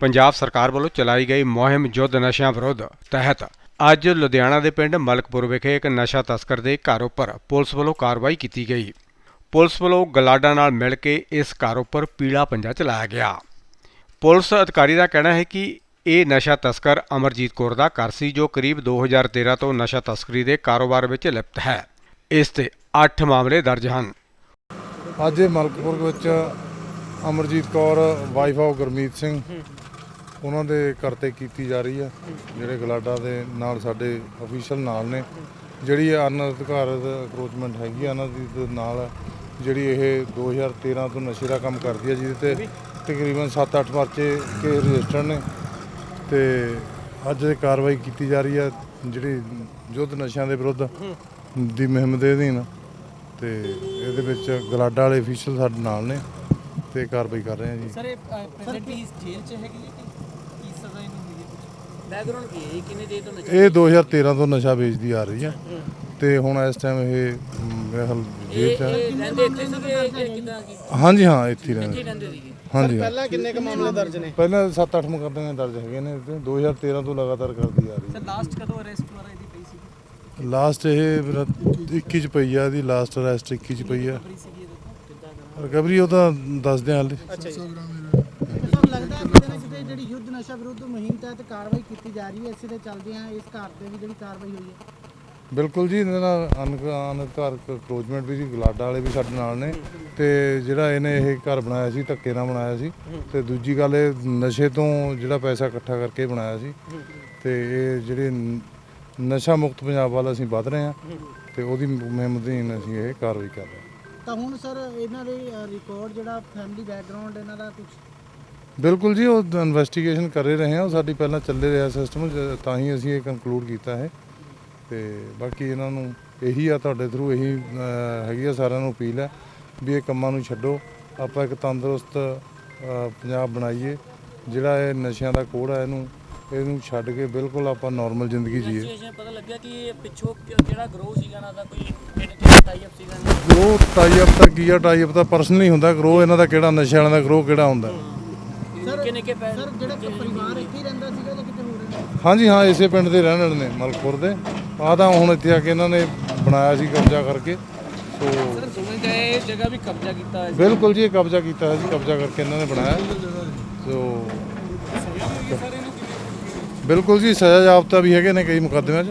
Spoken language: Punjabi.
ਪੰਜਾਬ ਸਰਕਾਰ ਵੱਲੋਂ ਚਲਾਈ ਗਈ ਮੁਹਿੰਮ ਯੁੱਧ ਨਸ਼ਿਆਂ ਵਿਰੁੱਧ ਤਹਿਤ ਅੱਜ ਲੁਧਿਆਣਾ ਦੇ ਪਿੰਡ ਮਲਕਪੁਰ ਵਿਖੇ ਇੱਕ ਨਸ਼ਾ ਤਸਕਰ ਦੇ ਘਰ ਉੱਪਰ ਪੁਲਿਸ ਵੱਲੋਂ ਕਾਰਵਾਈ ਕੀਤੀ ਗਈ। ਪੁਲਿਸ ਵੱਲੋਂ ਗਲਾਡਾ ਨਾਲ ਮਿਲ ਕੇ ਇਸ ਘਰ ਉੱਪਰ ਪੀਲਾ ਪੰਜਾ ਚਲਾਇਆ ਗਿਆ। ਪੁਲਿਸ ਅਧਿਕਾਰੀ ਦਾ ਕਹਿਣਾ ਹੈ ਕਿ ਇਹ ਨਸ਼ਾ ਤਸਕਰ ਅਮਰਜੀਤ ਕੌਰ ਦਾ ਘਰ ਸੀ, ਜੋ ਕਰੀਬ 2013 ਤੋਂ ਨਸ਼ਾ ਤਸਕਰੀ ਦੇ ਕਾਰੋਬਾਰ ਵਿੱਚ ਲਿਪਤ ਹੈ। ਇਸ ਤੇ 8 ਮਾਮਲੇ ਦਰਜ ਹਨ। ਅੱਜ ਮਲਕਪੁਰ ਵਿੱਚ ਅਮਰਜੀਤ ਕੌਰ ਵਾਈਫ ਆਫ ਗੁਰਮੀਤ ਸਿੰਘ। ਉਹਨਾਂ ਦੇ ਘਰ ਤੇ ਕੀਤੀ ਜਾ ਰਹੀ ਹੈ। ਜਿਹੜੇ ਗਲਾਡਾ ਦੇ ਨਾਲ ਸਾਡੇ ਅਫੀਸ਼ੀਅਲ ਨਾਲ ਨੇ। ਜਿਹੜੀ ਅਨਅਧਿਕਾਰਤ ਅਕਰੋਚਮੈਂਟ ਹੈਗੀ ਆ ਇਹਨਾਂ ਦੀ ਦੇ ਨਾਲ ਜਿਹੜੀ ਇਹ 2013 ਤੋਂ ਨਸ਼ੇ ਦਾ ਕੰਮ ਕਰਦੀ ਹੈ ਜਿਹਦੇ ਤੇ ਤਕਰੀਬਨ 7-8 ਪਰਚੇ ਕੇ ਰਜਿਸਟਰ ਨੇ। ਤੇ ਅੱਜ ਇਹ ਕਾਰਵਾਈ ਕੀਤੀ ਜਾ ਰਹੀ ਹੈ ਜਿਹੜੀ ਯੁੱਧ ਨਸ਼ਿਆਂ ਦੇ ਵਿਰੁੱਧ ਦੀ ਮੁਹਿੰਮ ਦੇ ਅਧੀਨ। ਤੇ ਇਹਦੇ ਵਿੱਚ ਗਲਾਡਾ ਵਾਲੇ ਅਫੀਸ਼ੀਅਲ ਸਾਡੇ ਨਾਲ ਨੇ। ਤੇ ਕਾਰਵਾਈ ਕਰ ਰਹੇ ਆ ਜੀ। ਸਰ ਇਹ ਪ੍ਰੈਜ਼ੈਂਟ ਇਸ ਜੇਲ੍ਹ 'ਚ ਹੈਗੀ ਹੈ ਕਿ ਕੀ ਸਜ਼ਾ ਇਹਨੂੰ ਹੋਈ ਹੈ ਕੁਝ ਬੈਕਗ੍ਰਾਉਂਡ ਕੀ ਹੈ ਇਹ ਕਿੰਨੇ ਦੇਰ ਤੋਂ ਨਸ਼ਾ ਇਹ 2013 ਤੋਂ ਨਸ਼ਾ ਵੇਚਦੀ ਆ ਰਹੀ ਹੈ ਤੇ ਹੁਣ ਇਸ ਟਾਈਮ ਇਹ ਮ, ਮੇਰੇ ਖਿਆਲ ਜੇਲ੍ਹ ਚ ਹੈ ਇਹ ਰਹਿੰਦੇ ਇੱਥੇ ਸੀਗੇ ਕਿ ਕਿਦਾਂ ਕੀ? ਹਾਂਜੀ ਹਾਂ ਇੱਥੇ ਹੀ ਰਹਿੰਦੇ। ਇੱਥੇ ਰਹਿੰਦੇ ਸੀਗੇ। ਹਾਂਜੀ ਹਾਂ। ਪਹਿਲਾਂ ਕਿੰਨੇ ਕ ਮਾਮਲੇ ਦਰਜ ਨੇ? ਪਹਿਲਾਂ 7-8 ਮੁਕੱਦਮੇ ਦਰਜ ਹੈਗੇ ਨੇ ਤੇ 2013 ਤੋਂ ਲਗਾਤਾਰ ਕਰਦੀ ਆ ਰਹੀ ਸਰ ਲਾਸਟ ਕਦੋਂ ਅਰੈਸਟ ਵਗੈਰਾ ਇਹਦੀ ਪਈ ਹੈ ਲਾਸਟ ਇਹ ਮੇਰਾ 21 ਚ ਪਈ ਆ ਇਹਦੀ ਲਾਸਟ ਅਰੈਸਟ 21 ਚ ਪਈ ਆ। ਸੀਗੀ ਰਿਕਵਰੀ ਉਹ ਤਾਂ ਦੱਸਦੇ ਆ ਹਾਲੇ। ਅੱਛਾ ਜੀ। ਸਰ ਲੱਗਦਾ ਹੈ ਕਿਤੇ ਨਾ ਕਿਤੇ ਜਿਹੜੀ ਯੁੱਧ ਨਸ਼ਾ ਵਿਰੁੱਧ ਮੁਹਿੰਮ ਤਹਿਤ ਕਾਰਵਾਈ ਕੀਤੀ ਜਾ ਰਹੀ ਹੈ ਇਸੇ ਦੇ ਚੱਲਦਿਆਂ ਇਸ ਘਰ ਤੇ ਵੀ ਜਿਹੜੀ ਕਾਰਵਾਈ ਹੋਈ ਹੈ? ਬਿਲਕੁਲ ਜੀ ਇਹਨਾਂ ਨਾਲ ਅਨਕਾਰ ਕਰੋਚਮੈਂਟ ਵੀ ਜੀ ਗਲਾਡਾ ਵਾਲੇ ਵੀ ਸਾਡੇ ਨਾਲ ਨੇ। ਤੇ ਜਿਹੜਾ ਇਹਨੇ ਇਹ ਘਰ ਬਣਾਇਆ ਸੀ ਧੱਕੇ ਨਾਲ ਬਣਾਇਆ ਸੀ। ਤੇ ਦੂਜੀ ਗੱਲ ਇਹ ਨਸ਼ੇ ਤੋਂ ਜਿਹੜਾ ਪੈਸਾ ਇਕੱਠਾ ਕਰਕੇ ਬਣਾਇਆ ਸੀ। ਤੇ ਇਹ ਜਿਹੜੇ ਨਸ਼ਾ ਮੁਕਤ ਪੰਜਾਬ ਵੱਲ ਅਸੀਂ ਵੱਧ ਰਹੇ ਹਾਂ ਤੇ ਉਹਦੀ ਮੁਹਿੰਮ ਅਧੀਨ ਅਸੀਂ ਇਹ ਕਾਰਵਾਈ ਕਰ ਰਹੇ ਹਾਂ ਤਾਂ ਹੁਣ ਸਰ ਇਹਨਾਂ ਦੇ ਰਿਕਾਰਡ ਜਿਹੜਾ ਫੈਮਿਲੀ ਬੈਕਗ੍ਰਾਉਂਡ ਇਹਨਾਂ ਦਾ ਕੁਝ ਬਿਲਕੁਲ ਜੀ ਉਹ ਇਨਵੈਸਟੀਗੇਸ਼ਨ ਕਰ ਰਹੇ ਹਾਂ। ਉਹ ਸਾਡੀ ਪਹਿਲਾਂ ਚੱਲੇ ਰਿਹਾ ਸਿਸਟਮ ਤਾਂ ਹੀ ਅਸੀਂ ਇਹ ਕੰਕਲੂਡ ਕੀਤਾ ਹੈ। ਤੇ ਬਾਕੀ ਇਹਨਾਂ ਨੂੰ ਇਹੀ ਆ ਤੁਹਾਡੇ ਥਰੂ ਇਹੀ ਹੈਗੀ ਆ ਸਾਰਿਆਂ ਨੂੰ ਅਪੀਲ ਹੈ ਵੀ ਇਹ ਕੰਮਾਂ ਨੂੰ ਛੱਡੋ। ਆਪਾਂ ਇੱਕ ਤੰਦਰੁਸਤ ਪੰਜਾਬ ਬਣਾਈਏ। ਜਿਹੜਾ ਇਹ ਨਸ਼ਿਆਂ ਦਾ ਕੋੜ ਹੈ ਇਹਨੂੰ ਇਹਨੂੰ ਛੱਡ ਕੇ ਬਿਲਕੁਲ ਆਪਾਂ ਨਾਰਮਲ ਜ਼ਿੰਦਗੀ ਜੀਏ। ਪਤਾ ਲੱਗਿਆ ਕਿ ਇਹ ਪਿੱਛੋਂ ਕਿਹੜਾ ਗਰੋਹ ਸੀਗਾ ਨਾ ਦਾ ਕੋਈ ਗਰੋ ਟਾਈ ਅਪ ਤਾਂ ਕੀ ਆ ਟਾਈ ਅਪ ਤਾਂ ਪਰਸਨਲੀ ਹੁੰਦਾ ਗਰੋ ਇਹਨਾਂ ਦਾ ਕਿਹੜਾ ਨਸ਼ੇ ਵਾਲਿਆਂ ਦਾ ਗਰੋ ਕਿਹੜਾ ਹੁੰਦਾ। ਨਿੱਕੇ ਨਿੱਕੇ ਪੈਸੇ ਸਰ ਜਿਹੜਾ ਕੋਈ ਪਰਿਵਾਰ ਇੱਥੇ ਹੀ ਰਹਿੰਦਾ ਸੀਗਾ ਜਾਂ ਕਿਤੇ ਹੋਰ ਰਹਿੰਦਾ? ਹਾਂਜੀ ਹਾਂ ਇਸੇ ਪਿੰਡ ਦੇ ਰਹਿਣ ਵਾਲੇ ਨੇ ਮਲਕਪੁਰ ਦੇ। ਆਹ ਤਾਂ ਹੁਣ ਇੱਥੇ ਆ ਕੇ ਇਹਨਾਂ ਨੇ ਬਣਾਇਆ ਸੀ ਕਬਜ਼ਾ ਕਰਕੇ ਸੋ ਸਰ ਸੁਣਨ ਗਏ ਇਹ ਜਗ੍ਹਾ ਵੀ ਕਬਜ਼ਾ ਕੀਤਾ ਹੋਇਆ ਸੀ। ਬਿਲਕੁਲ ਜੀ ਇਹ ਕਬਜ਼ਾ ਕੀਤਾ ਹੈ ਜੀ ਕਬਜ਼ਾ ਕਰਕੇ ਇਹਨਾਂ ਨੇ ਬਣਾਇਆ। ਸੋ ਬਿਲਕੁਲ ਜੀ ਸਜ਼ਾ ਜਾਬਤਾ ਵੀ ਹੈਗੇ ਨੇ ਕਈ ਮੁਕੱਦਮਿਆਂ 'ਚ।